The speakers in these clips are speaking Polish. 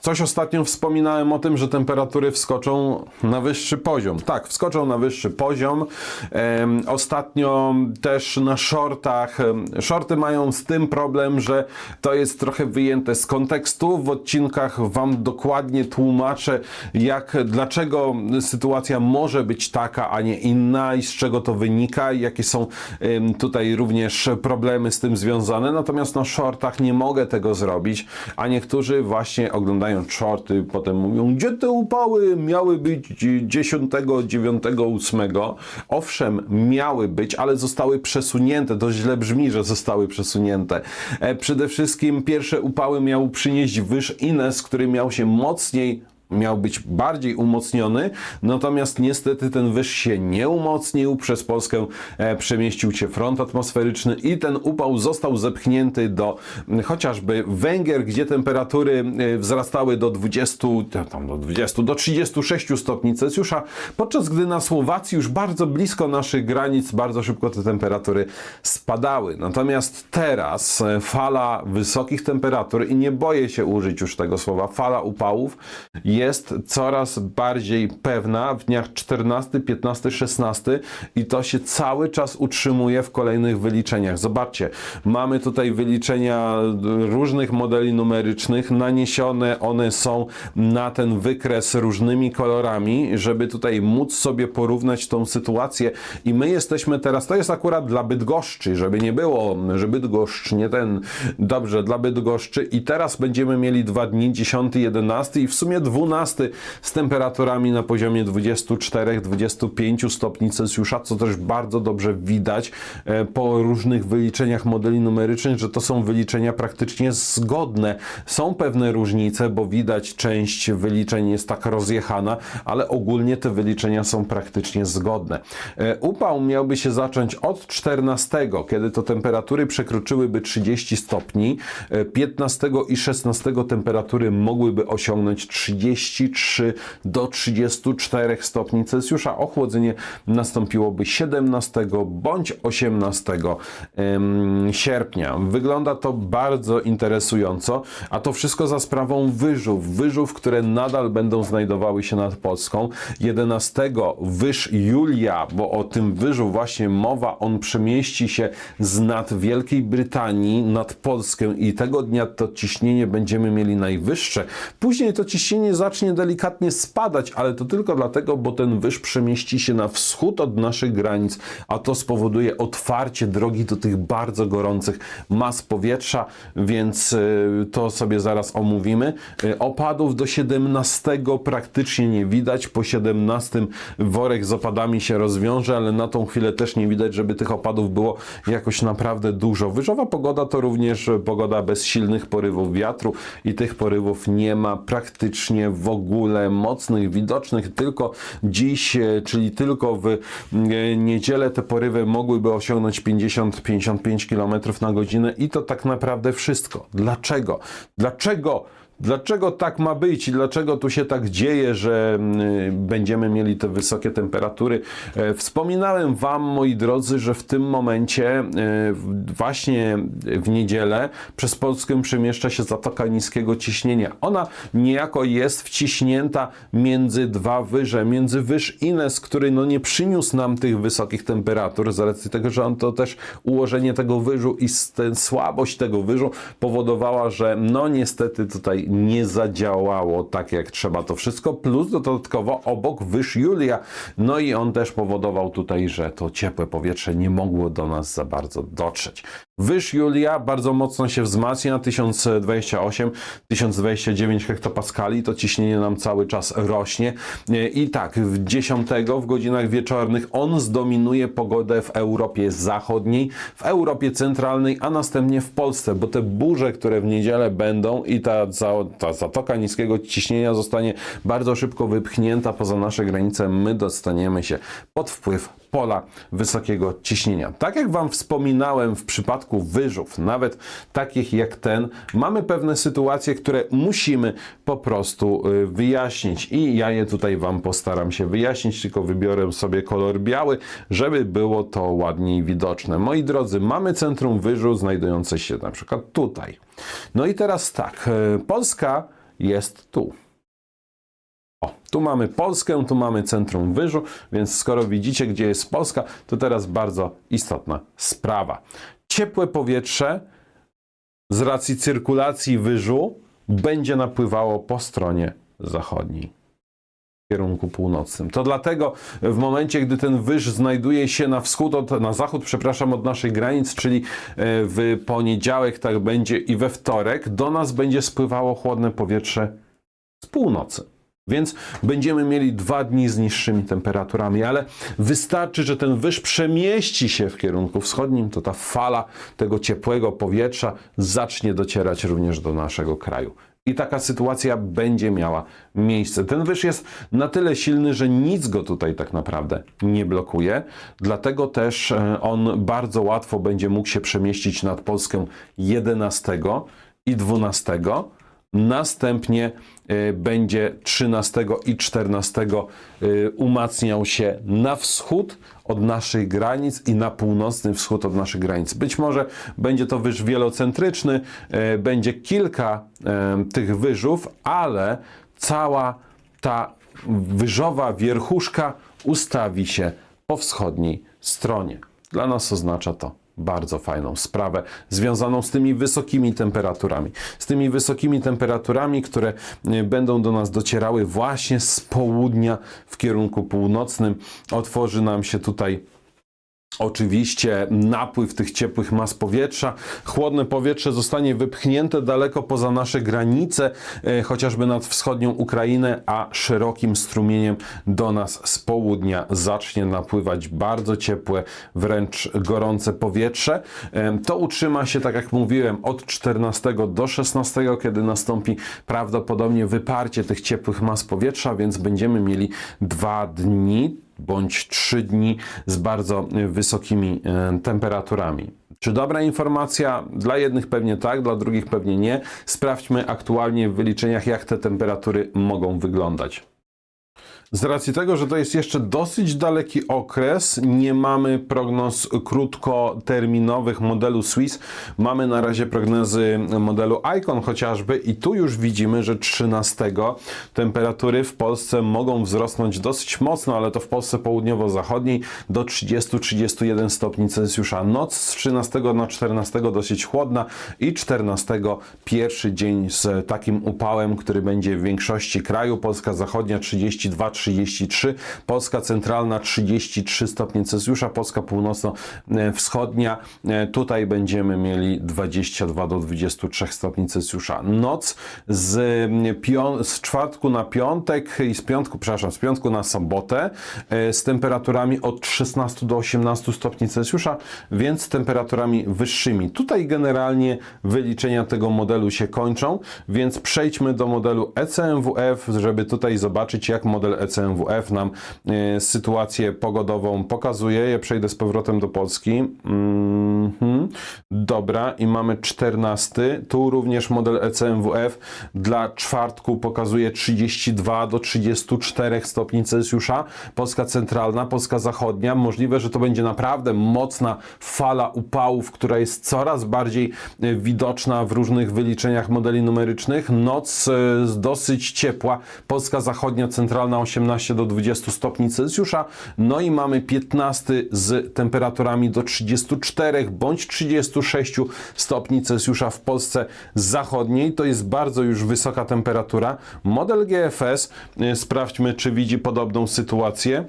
Coś ostatnio wspominałem o tym, że temperatury wskoczą na wyższy poziom. Tak, wskoczą na wyższy poziom. Ostatnio też na shortach. Shorty mają z tym problem, że to jest trochę wyjęte z kontekstu. W odcinkach Wam dokładnie tłumaczę, jak, dlaczego sytuacja może być taka, a nie inna i z czego to wynika, i jakie są tutaj również problemy z tym związane. Natomiast na shortach nie mogę tego zrobić, a niektórzy właśnie oglądają shorty, potem mówią, gdzie te upały miały być 10, 9, 8. Owszem, miały być, ale zostały przesunięte. To źle brzmi, że zostały przesunięte. E, przede wszystkim pierwsze upały miał przynieść wyż Ines, który miał się mocniej miał być bardziej umocniony, natomiast niestety ten wyż się nie umocnił, przez Polskę e, przemieścił się front atmosferyczny i ten upał został zepchnięty do chociażby Węgier, gdzie temperatury e, wzrastały do 20, e, tam do 20, do 36 stopni Celsjusza, podczas gdy na Słowacji już bardzo blisko naszych granic bardzo szybko te temperatury spadały. Natomiast teraz e, fala wysokich temperatur i nie boję się użyć już tego słowa, fala upałów jest coraz bardziej pewna w dniach 14, 15, 16 i to się cały czas utrzymuje w kolejnych wyliczeniach. Zobaczcie, mamy tutaj wyliczenia różnych modeli numerycznych, naniesione one są na ten wykres różnymi kolorami, żeby tutaj móc sobie porównać tą sytuację. I my jesteśmy teraz, to jest akurat dla Bydgoszczy, żeby nie było, że Bydgoszcz nie ten, dobrze, dla Bydgoszczy. I teraz będziemy mieli dwa dni, 10, 11 i w sumie 12 z temperaturami na poziomie 24-25 stopni Celsjusza, co też bardzo dobrze widać e, po różnych wyliczeniach modeli numerycznych, że to są wyliczenia praktycznie zgodne. Są pewne różnice, bo widać część wyliczeń jest tak rozjechana, ale ogólnie te wyliczenia są praktycznie zgodne. E, Upał miałby się zacząć od 14, kiedy to temperatury przekroczyłyby 30 stopni, e, 15 i 16 temperatury mogłyby osiągnąć 33 do 34 stopni Celsjusza. Ochłodzenie nastąpiłoby 17 bądź 18 em, sierpnia. Wygląda to bardzo interesująco, a to wszystko za sprawą wyżów. Wyżów, które nadal będą znajdowały się nad Polską. 11 wyż Julia, bo o tym wyżu właśnie mowa, on przemieści się z nad Wielkiej Brytanii nad Polskę i tego dnia to ciśnienie będziemy mieli najwyższe. Później to ciśnienie zacznie delikatnie spadać, ale to tylko dlatego, bo ten wyż przemieści się na wschód od naszych granic, a to spowoduje otwarcie drogi do tych bardzo gorących mas powietrza, więc y, to sobie zaraz omówimy. Y, Opadów do 17 praktycznie nie widać. Po 17 worek z opadami się rozwiąże, ale na tą chwilę też nie widać, żeby tych opadów było jakoś naprawdę dużo. Wyżowa pogoda to również pogoda bez silnych porywów wiatru i tych porywów nie ma praktycznie w ogóle mocnych, widocznych. Tylko dziś, e, czyli tylko w e, niedzielę te porywy mogłyby osiągnąć 50-55 km na godzinę i to tak naprawdę wszystko. Dlaczego? Dlaczego? Dlaczego tak ma być i dlaczego tu się tak dzieje, że mm, będziemy mieli te wysokie temperatury? E, Wspominałem Wam, moi drodzy, że w tym momencie, e, właśnie w niedzielę, przez Polskę przemieszcza się zatoka niskiego ciśnienia. Ona niejako jest wciśnięta między dwa wyże, między wyż Ines, który no nie przyniósł nam tych wysokich temperatur, z racji tego, że on to też ułożenie tego wyżu i słabość tego wyżu powodowała, że no niestety tutaj nie zadziałało tak jak trzeba to wszystko, plus dodatkowo obok wyż Julia, no i on też powodował tutaj, że to ciepłe powietrze nie mogło do nas za bardzo dotrzeć. Wyż Julia bardzo mocno się wzmacnia, 1028-1029 hektopaskali, to ciśnienie nam cały czas rośnie. E, i tak, w 10 w godzinach wieczornych on zdominuje pogodę w Europie Zachodniej, w Europie Centralnej, a następnie w Polsce, bo te burze, które w niedzielę będą i ta, ta zatoka niskiego ciśnienia zostanie bardzo szybko wypchnięta poza nasze granice, my dostaniemy się pod wpływ pola wysokiego ciśnienia. Tak jak Wam wspominałem w przypadku wyżów, nawet takich jak ten, mamy pewne sytuacje, które musimy po prostu y, wyjaśnić i ja je tutaj Wam postaram się wyjaśnić, tylko wybiorę sobie kolor biały, żeby było to ładniej widoczne. Moi drodzy, mamy centrum wyżu znajdujące się na przykład tutaj. No i teraz tak, y, Polska jest tu. O, tu mamy Polskę, tu mamy centrum wyżu, więc skoro widzicie, gdzie jest Polska, to teraz bardzo istotna sprawa. Ciepłe powietrze z racji cyrkulacji wyżu będzie napływało po stronie zachodniej. W kierunku północnym. To dlatego w momencie, gdy ten wyż znajduje się na wschód, od, na zachód, przepraszam, od naszych granic, czyli e, w poniedziałek, tak będzie i we wtorek, do nas będzie spływało chłodne powietrze z północy. Więc będziemy mieli dwa dni z niższymi temperaturami, ale wystarczy, że ten wyż przemieści się w kierunku wschodnim, to ta fala tego ciepłego powietrza zacznie docierać również do naszego kraju. I taka sytuacja będzie miała miejsce. Ten wyż jest na tyle silny, że nic go tutaj tak naprawdę nie blokuje. Dlatego też e, on bardzo łatwo będzie mógł się przemieścić nad Polskę 11 i 12. Następnie y, będzie 13 i 14 y, umacniał się na wschód od naszych granic i na północny wschód od naszych granic. Być może będzie to wyż wielocentryczny, y, będzie kilka tych wyżów, ale cała ta wyżowa wierchuszka ustawi się po wschodniej stronie. Dla nas oznacza to bardzo fajną sprawę związaną z tymi wysokimi temperaturami. Z tymi wysokimi temperaturami, które y, będą do nas docierały właśnie z południa w kierunku północnym. Otworzy nam się tutaj Oczywiście napływ tych ciepłych mas powietrza. Chłodne powietrze zostanie wypchnięte daleko poza nasze granice, e, chociażby nad wschodnią Ukrainę, a szerokim strumieniem do nas z południa zacznie napływać bardzo ciepłe, wręcz gorące powietrze. E, To utrzyma się, tak jak mówiłem, od 14 do 16, kiedy nastąpi prawdopodobnie wyparcie tych ciepłych mas powietrza, więc będziemy mieli dwa dni bądź 3 dni z bardzo wysokimi y, temperaturami. Czy dobra informacja? Dla jednych pewnie tak, dla drugich pewnie nie. Sprawdźmy aktualnie w wyliczeniach, jak te temperatury mogą wyglądać. Z racji tego, że to jest jeszcze dosyć daleki okres, nie mamy prognoz krótkoterminowych modelu Swiss. Mamy na razie prognozy modelu Icon chociażby i tu już widzimy, że 13 temperatury w Polsce mogą wzrosnąć dosyć mocno, ale to w Polsce południowo-zachodniej do 30-31 stopni Celsjusza. Noc z 13 na 14 dosyć chłodna i 14 pierwszy dzień z takim upałem, który będzie w większości kraju. Polska zachodnia 32 33, Polska centralna 33 stopnie Celsjusza, Polska północno-wschodnia e, tutaj będziemy mieli 22 do 23 stopni Celsjusza. Noc z, pią- z czwartku na piątek i z piątku, przepraszam, z piątku na sobotę e, z temperaturami od 16 do 18 stopni Celsjusza, więc z temperaturami wyższymi. Tutaj generalnie wyliczenia tego modelu się kończą, więc przejdźmy do modelu E ECMWF, żeby tutaj zobaczyć, jak model ECMWF nam e, sytuację pogodową pokazuje. Ja przejdę z powrotem do Polski. Mhm. Dobra, i mamy 14. Tu również model ECMWF dla czwartku pokazuje 32 do 34 stopni Celsjusza. Polska centralna, Polska zachodnia. Możliwe, że to będzie naprawdę mocna fala upałów, która jest coraz bardziej e, widoczna w różnych wyliczeniach modeli numerycznych. Noc e, dosyć ciepła. Polska zachodnia, centralna 18 do 20 stopni Celsjusza. No i mamy 15 z temperaturami do 34 bądź 36 stopni Celsjusza w Polsce zachodniej. To jest bardzo już wysoka temperatura. Model GFS, y, sprawdźmy, czy widzi podobną sytuację.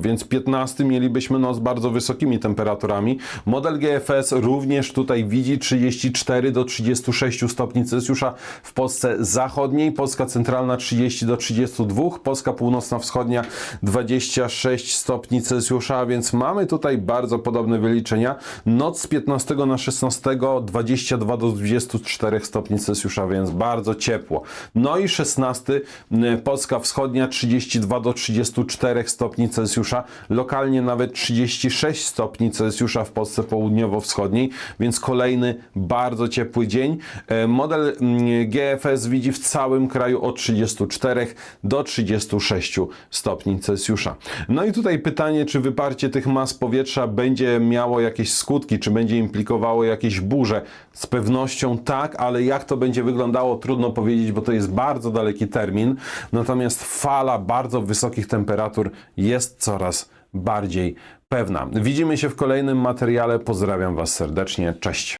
Więc 15 mielibyśmy noc z bardzo wysokimi temperaturami. Model GFS również tutaj widzi 34 do 36 stopni Celsjusza w Polsce zachodniej, Polska centralna 30 do 32, Polska północna wschodnia 26 stopni Celsjusza, więc mamy tutaj bardzo podobne wyliczenia. Noc z 15 na 16 22 do 24 stopni Celsjusza, więc bardzo ciepło. No i 16 y, Polska wschodnia 32 do 34 stopni Celsjusza Celsjusza, lokalnie nawet 36 stopni Celsjusza w Polsce południowo-wschodniej, więc kolejny bardzo ciepły dzień. E, Model mm, GFS widzi w całym kraju od 34 do 36 stopni Celsjusza. No i tutaj pytanie, czy wyparcie tych mas powietrza będzie miało jakieś skutki, czy będzie implikowało jakieś burze? Z pewnością tak, ale jak to będzie wyglądało, trudno powiedzieć, bo to jest bardzo daleki termin. Natomiast fala bardzo wysokich temperatur jest coraz bardziej pewna. Widzimy się w kolejnym materiale. Pozdrawiam Was serdecznie. Cześć.